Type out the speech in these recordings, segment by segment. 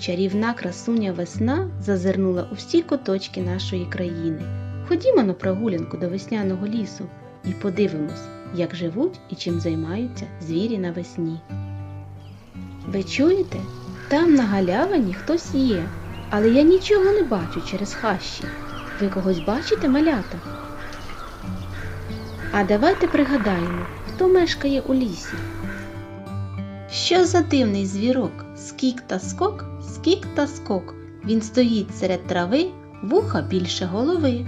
чарівна красуня весна зазирнула у всі куточки нашої країни. Ходімо на прогулянку до весняного лісу і подивимось, як живуть і чим займаються звірі навесні. Ви чуєте? Там на галявині хтось є, але я нічого не бачу через хащі. Ви когось бачите, малята? А давайте пригадаємо, хто мешкає у лісі. Що за дивний звірок? Скік та скок, скік та скок. Він стоїть серед трави, вуха більше голови.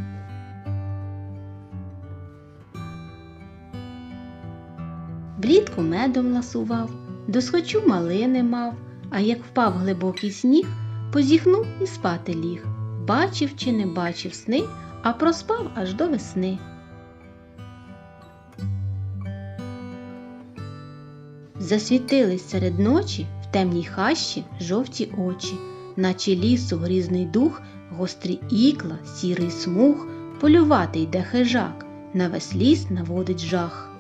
Влітку медом ласував, досхочу малини мав, а як впав глибокий сніг, позіхнув і спати ліг. Бачив чи не бачив сни, а проспав аж до весни. Засвітились серед ночі темній хащі жовті очі, наче лісу грізний дух, гострі ікла, сірий смуг, полювати йде хижак, на весь ліс наводить жах.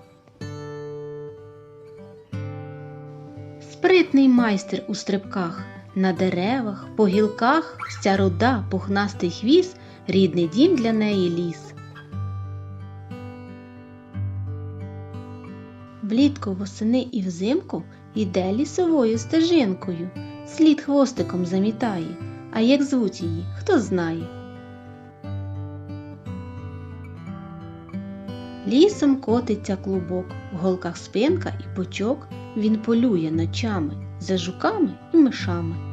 Спритний майстер у стрибках, на деревах, по гілках, вся руда, пухнастий хвіст, рідний дім для неї ліс. Влітку восени і взимку йде лісовою стежинкою, слід хвостиком замітає, а як звуть її, хто знає. Лісом котиться клубок, в голках спинка і бочок. він полює ночами за жуками і мишами.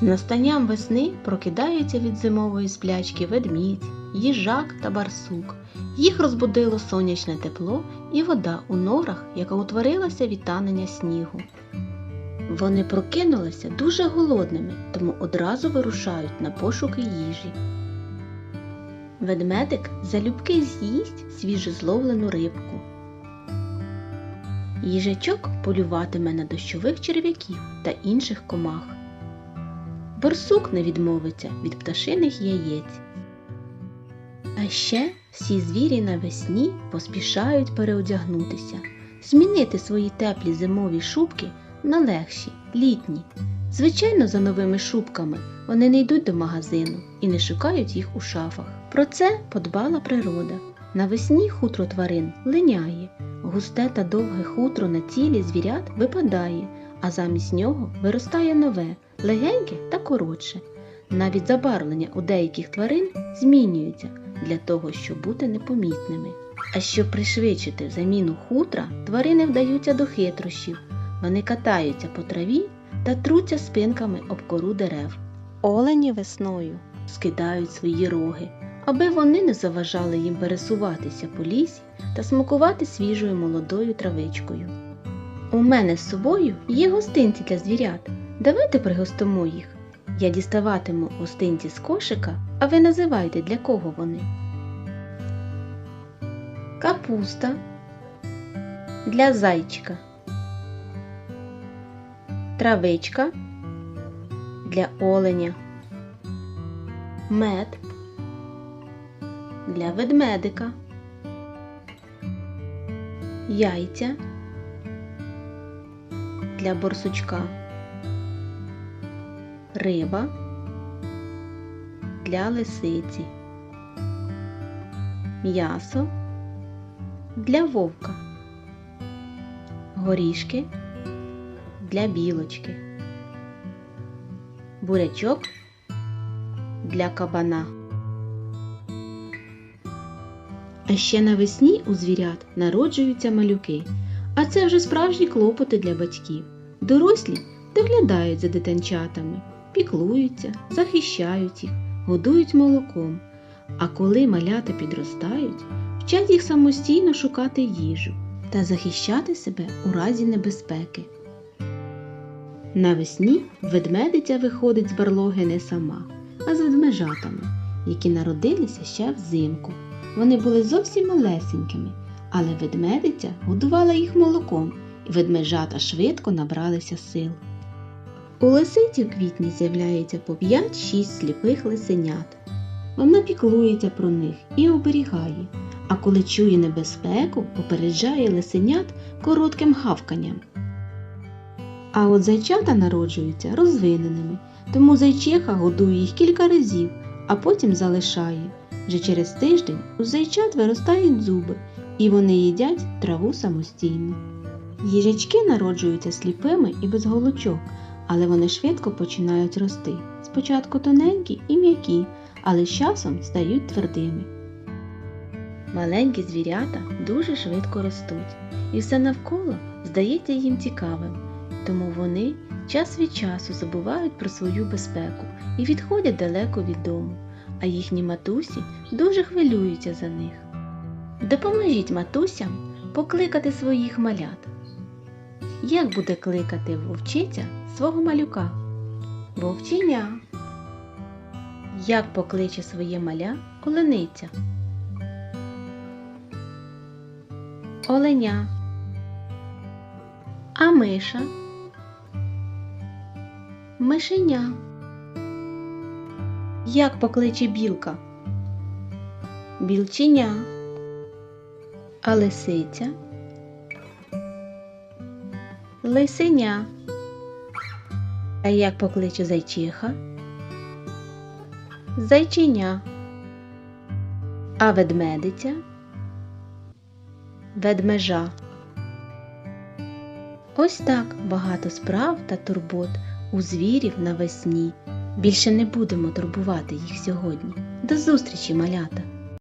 З настанням весни прокидаються від зимової сплячки ведмідь, їжак та барсук. Їх розбудило сонячне тепло і вода у норах, яка утворилася від танення снігу. Вони прокинулися дуже голодними, тому одразу вирушають на пошуки їжі. Ведмедик залюбки з'їсть свіжезловлену рибку. Їжачок полюватиме на дощових черв'яків та інших комах. Борсук не відмовиться від пташиних яєць. А ще всі звірі навесні поспішають переодягнутися, змінити свої теплі зимові шубки на легші, літні. Звичайно, за новими шубками вони не йдуть до магазину і не шукають їх у шафах. Про це подбала природа. Навесні хутро тварин линяє, густе та довге хутро на тілі звірят випадає, а замість нього виростає нове, легеньке та коротше. Навіть забарвлення у деяких тварин змінюється для того, щоб бути непомітними. А щоб пришвидшити заміну хутра, тварини вдаються до хитрощів. Вони катаються по траві та труться спинками об кору дерев. Олені весною скидають свої роги, аби вони не заважали їм пересуватися по лісі та смакувати свіжою молодою травичкою. У мене з собою є гостинці для звірят. Давайте пригостимо їх. Я діставатиму гостинці з кошика, а ви називайте, для кого вони. Капуста для зайчика. Травичка для оленя. Мед для ведмедика. Яйця для борсучка. Риба для лисиці. М'ясо для вовка. Горішки для білочки. Бурячок для кабана. А ще навесні у звірят народжуються малюки, а це вже справжні клопоти для батьків. Дорослі доглядають за дитинчатами, піклуються, захищають їх, годують молоком. А коли малята підростають, вчать їх самостійно шукати їжу та захищати себе у разі небезпеки. Навесні ведмедиця виходить з барлоги не сама, а з ведмежатами, які народилися ще взимку. Вони були зовсім малесенькими, але ведмедиця годувала їх молоком, і ведмежата швидко набралися сил. У лисиці в квітні з'являється по 5-6 сліпих лисенят. Вона піклується про них і оберігає, а коли чує небезпеку, попереджає лисенят коротким гавканням. А от зайчата народжуються розвиненими, тому зайчиха годує їх кілька разів, а потім залишає. Вже через тиждень у зайчат виростають зуби, і вони їдять траву самостійно. Їжачки народжуються сліпими і без голочок, але вони швидко починають рости. Спочатку тоненькі і м'які, але з часом стають твердими. Маленькі звірята дуже швидко ростуть, і все навколо здається їм цікавим, тому вони час від часу забувають про свою безпеку і відходять далеко від дому, а їхні матусі дуже хвилюються за них. Допоможіть матусям покликати своїх малят. Як буде кликати вовчиця свого малюка? Вовченя. Як покличе своє маля олениця? Оленя. А миша? Мишеня. Як покличе білка? Білченя. А лисиця? Лисеня. А як покличе зайчиха? Зайченя. А ведмедиця? Ведмежа. Ось так багато справ та турбот у звірів навесні. Більше не будемо турбувати їх сьогодні. До зустрічі, малята!